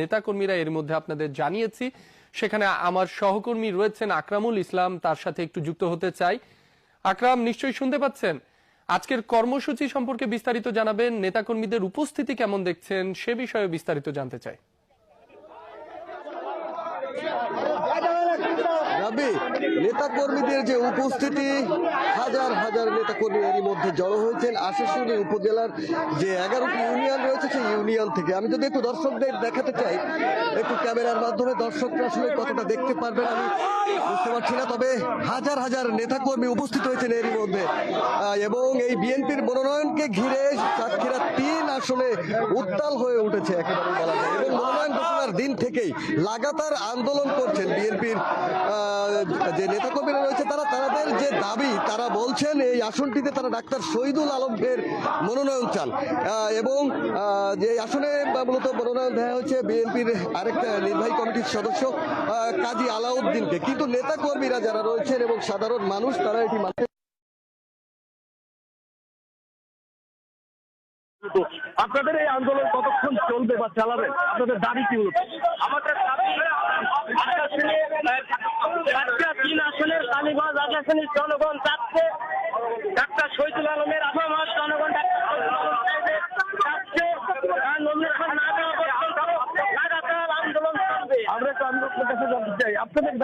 নেতাকর্মীরা এর মধ্যে আপনাদের জানিয়েছি। সেখানে আমার সহকর্মী রয়েছেন আকরামুল ইসলাম, তার সাথে একটু যুক্ত হতে চাই। আকরাম, নিশ্চয়ই শুনতে পাচ্ছেন? আজকের কর্মসূচি সম্পর্কে বিস্তারিত জানাবেন। নেতাকর্মীদের উপস্থিতি কেমন দেখছেন, সে বিষয়ে বিস্তারিত জানতে চাই। রাবি নেতা কর্মীদের যে উপস্থিতি, হাজার হাজার নেতা কর্মী এরই মধ্যে জড়ো হয়েছেন। আশিসুনি উপজেলার যে এগারোটি ইউনিয়ন রয়েছে, সেই ইউনিয়ন থেকে। আমি যদি একটু দর্শকদের দেখাতে চাই, একটু ক্যামেরার মাধ্যমে দর্শকরা আসলে কতটা দেখতে পারবেন আমি। বুঝতে পারছি না, তবে হাজার হাজার নেতা কর্মী উপস্থিত হয়েছেন এরই মধ্যে। এবং এই বিএনপির মনোনয়নকে ঘিরে সাতক্ষীরা তিন আসলে উত্তাল হয়ে উঠেছে একেবারে বলা যায় এবং মনোনয়ন ঘোষণার দিন থেকেই লাগাতার আন্দোলন করছেন বিএনপির যে নেতাকর্মীরা রয়েছে তারা, তাদের যে দাবি, তারা বলছেন এই আসনটিতে তারা ডাক্তার শহীদুল আলমের মনোনয়ন চান। এবং যে আসনে মূলত মনোনয়ন দেওয়া হচ্ছে বিএনপির আরেকটা নির্বাহী কমিটির সদস্য কাজী আলাউদ্দিনকে। কিন্তু নেতাকর্মীরা যারা রয়েছেন এবং সাধারণ মানুষ, তারা এটি মানতে আপনাদের এই আন্দোলন কতক্ষণ চলবে বা চালাবে? আপনাদের দাবি কি হচ্ছে আমাদের দাবি একটা তিন আসনের কালীগঞ্জ আট আসনের জনগণ চাচ্ছে ডাক্তার শহীদুল আলমের আবহাওয়া আন্দোলন আমরা তো আন্দোলনের আপনাদের